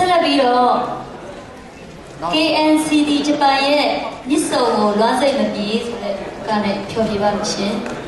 ဆက်လက်ပြီးတော့ KNCD ဂျပန်ရဲ့မြစ်ဆုံကိုလွှမ်းစိတ်မပြေဆိုတဲ့ကနဲ့ဖြောပြပါလို့ရှင်။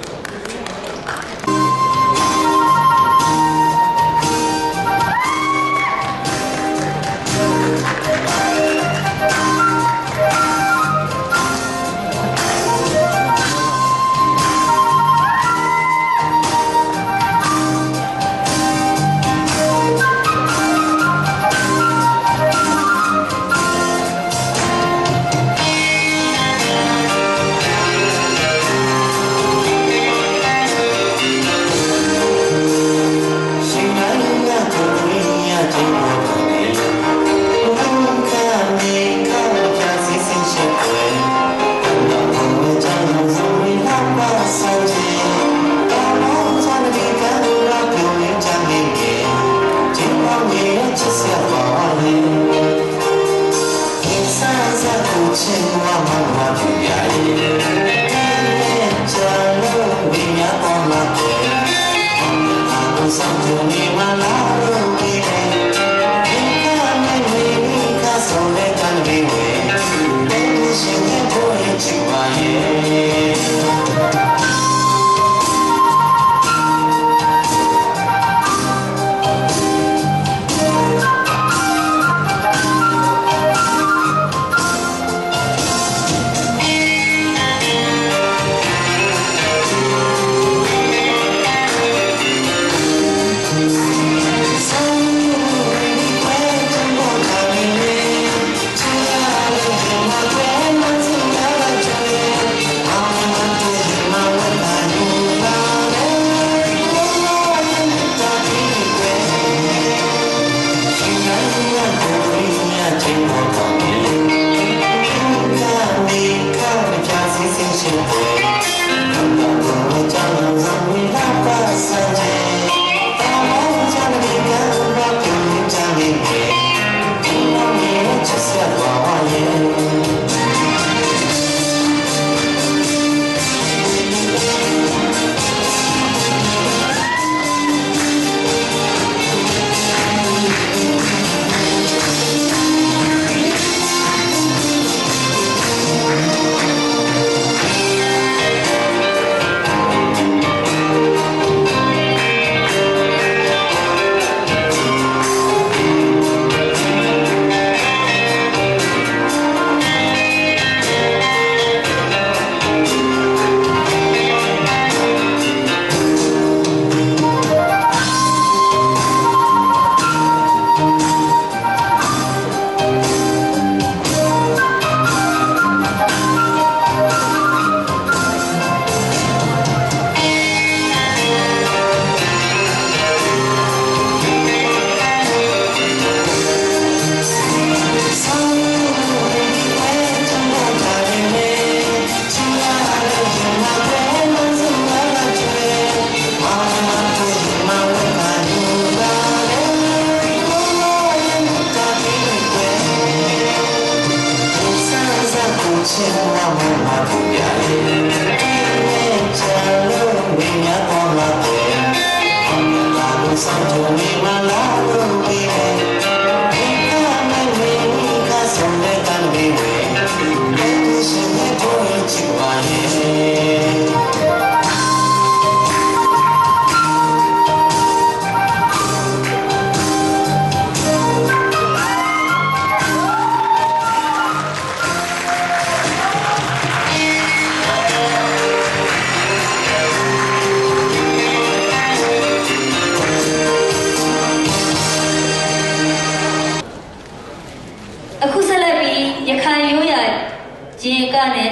ကနဲ့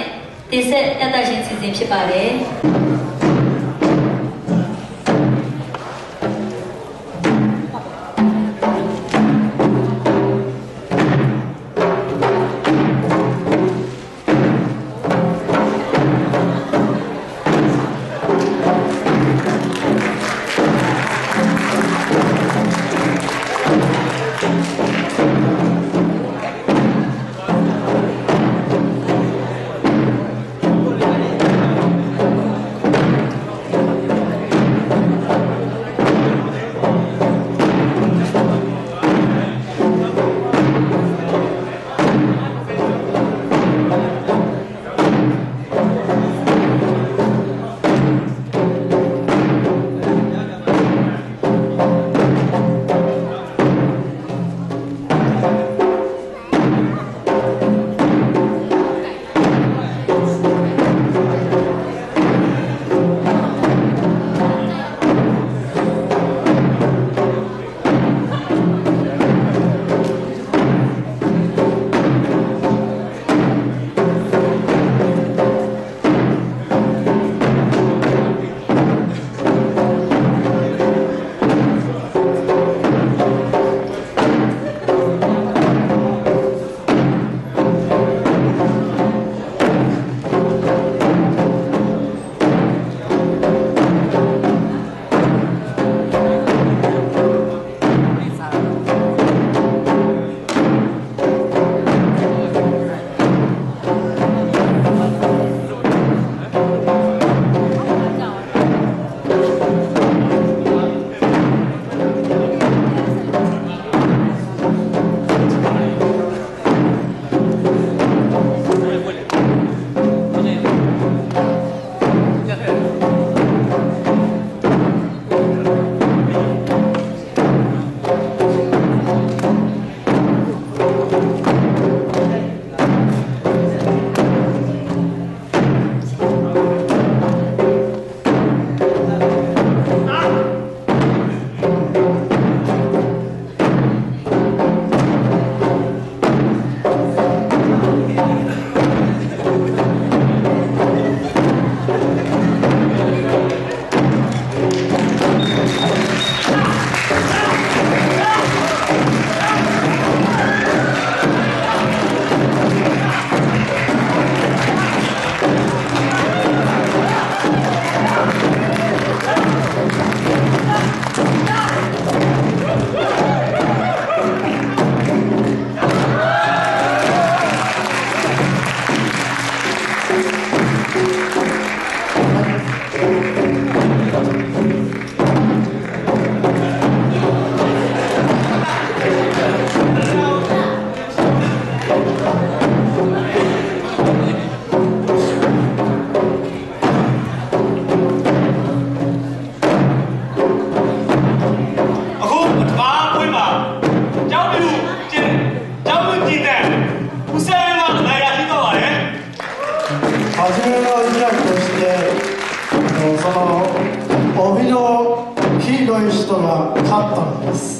တင်ဆက်တက်တာရှင်စီစဉ်ဖြစ်ပါတယ် あったんです。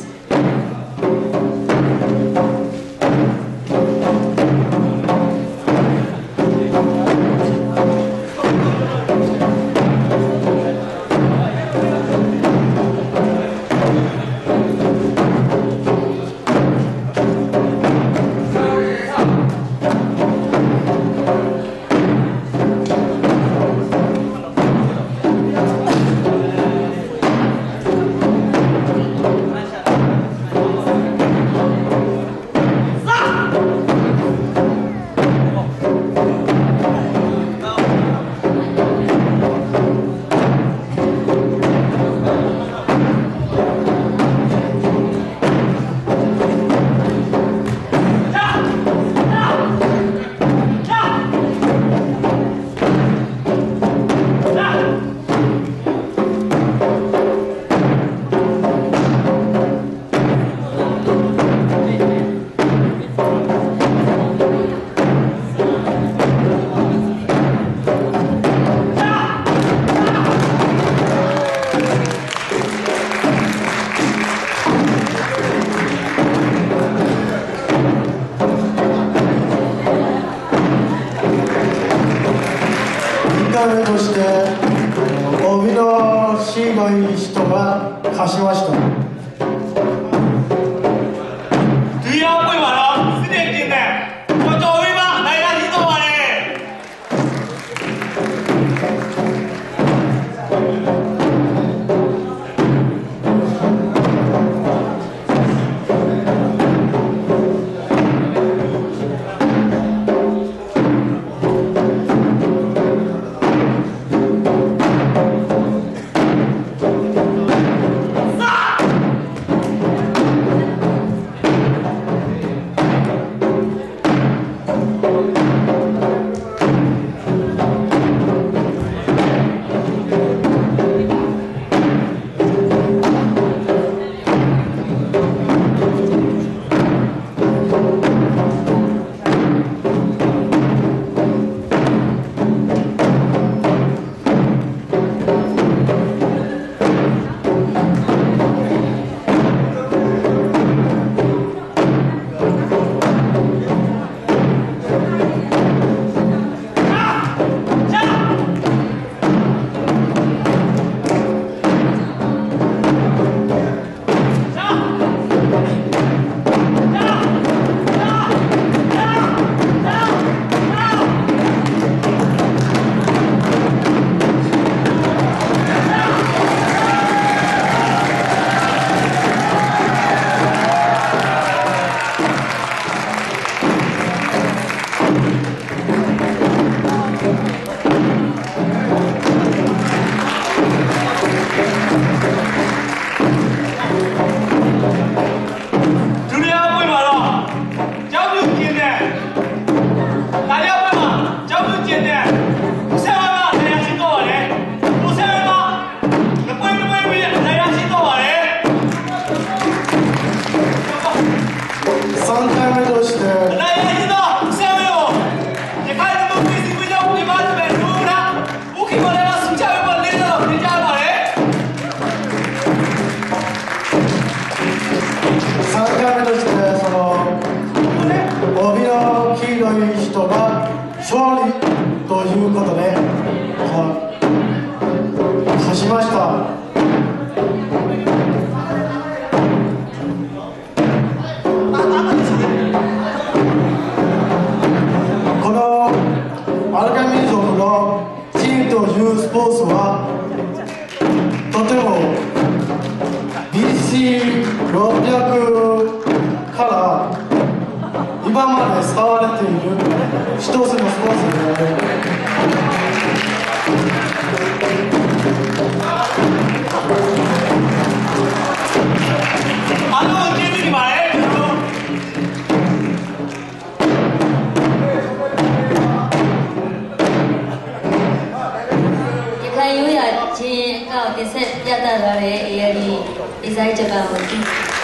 사이자가 깨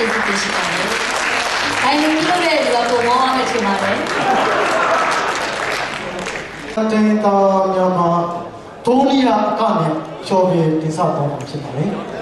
지듯이 가 요. 다행히 이 노래 누가 또 멍하게 지금 하 네. 쟁이다 녀마 돈이 약간의 쇼비 리사도 없이 말 해.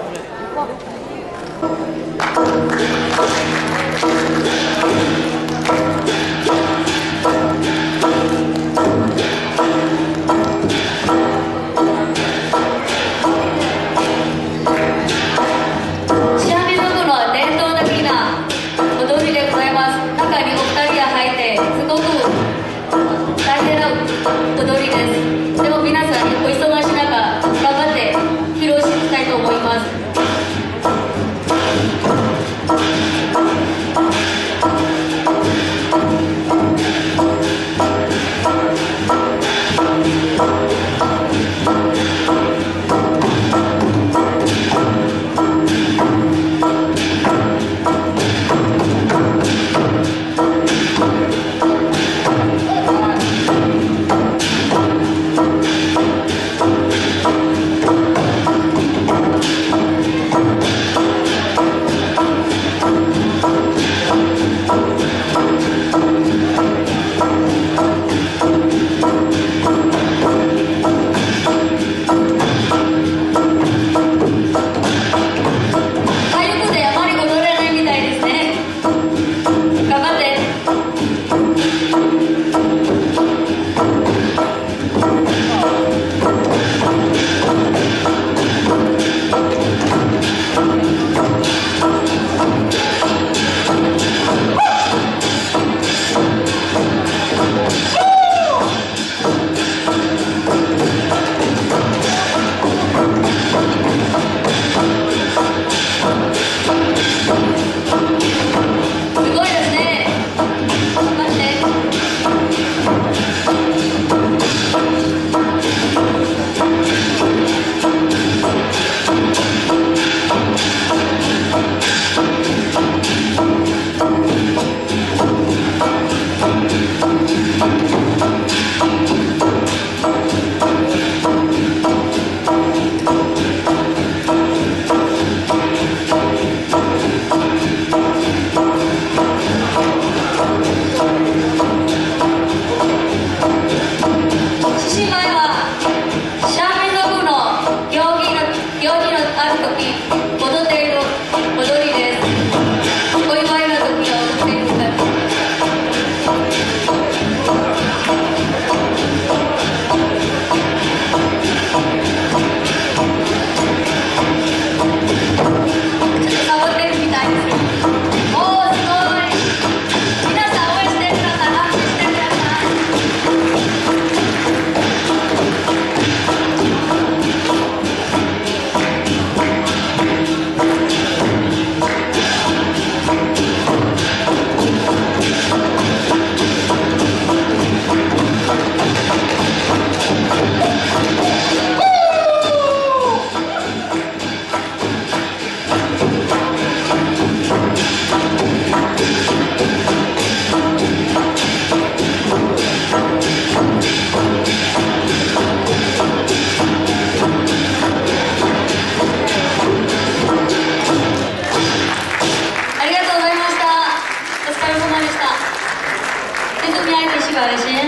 ဖြစ်ပါတယ်ရှင်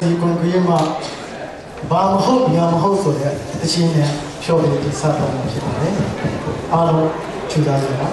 ဒီကွန်ကရစ်မှာဘာမဟုတ်ညာမဟုတ်ဆိုတဲ့အချင်းနဲ့ဖြော်ပြီးစတာဖြစ်ပါတယ်အားလုံးချူကြပါ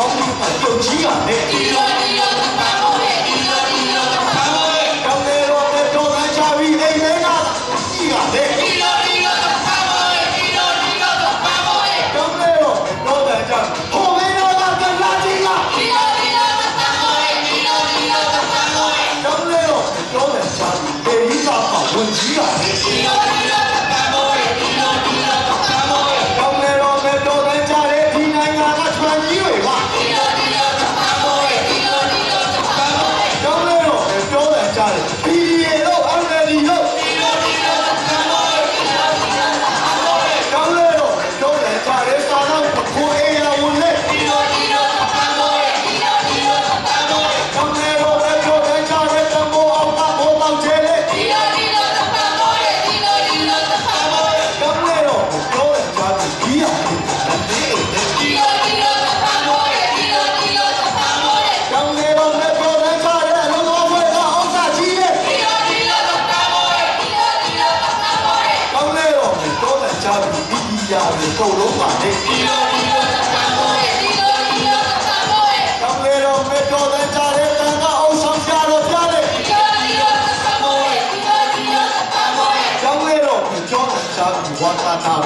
帮你摆掉急眼的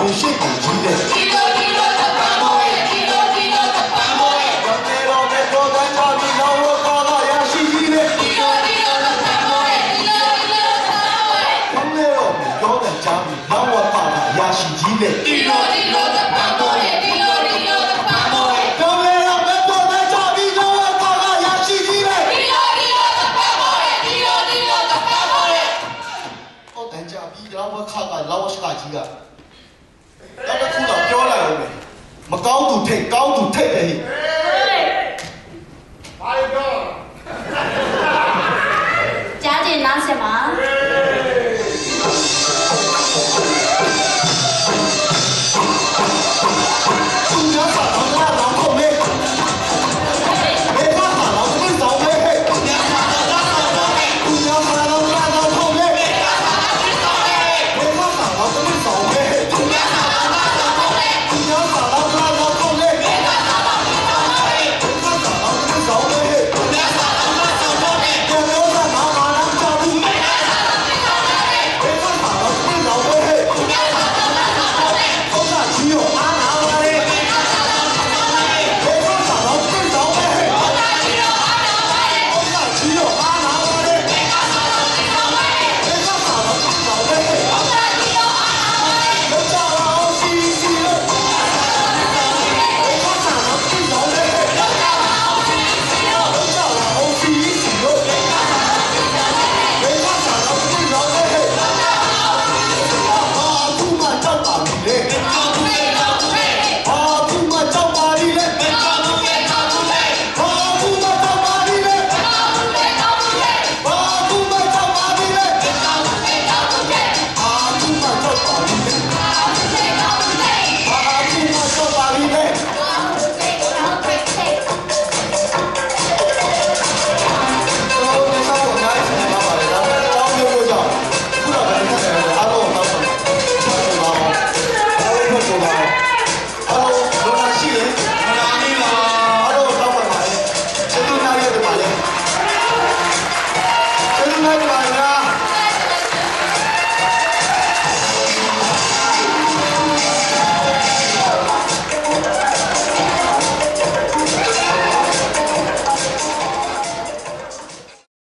Hoje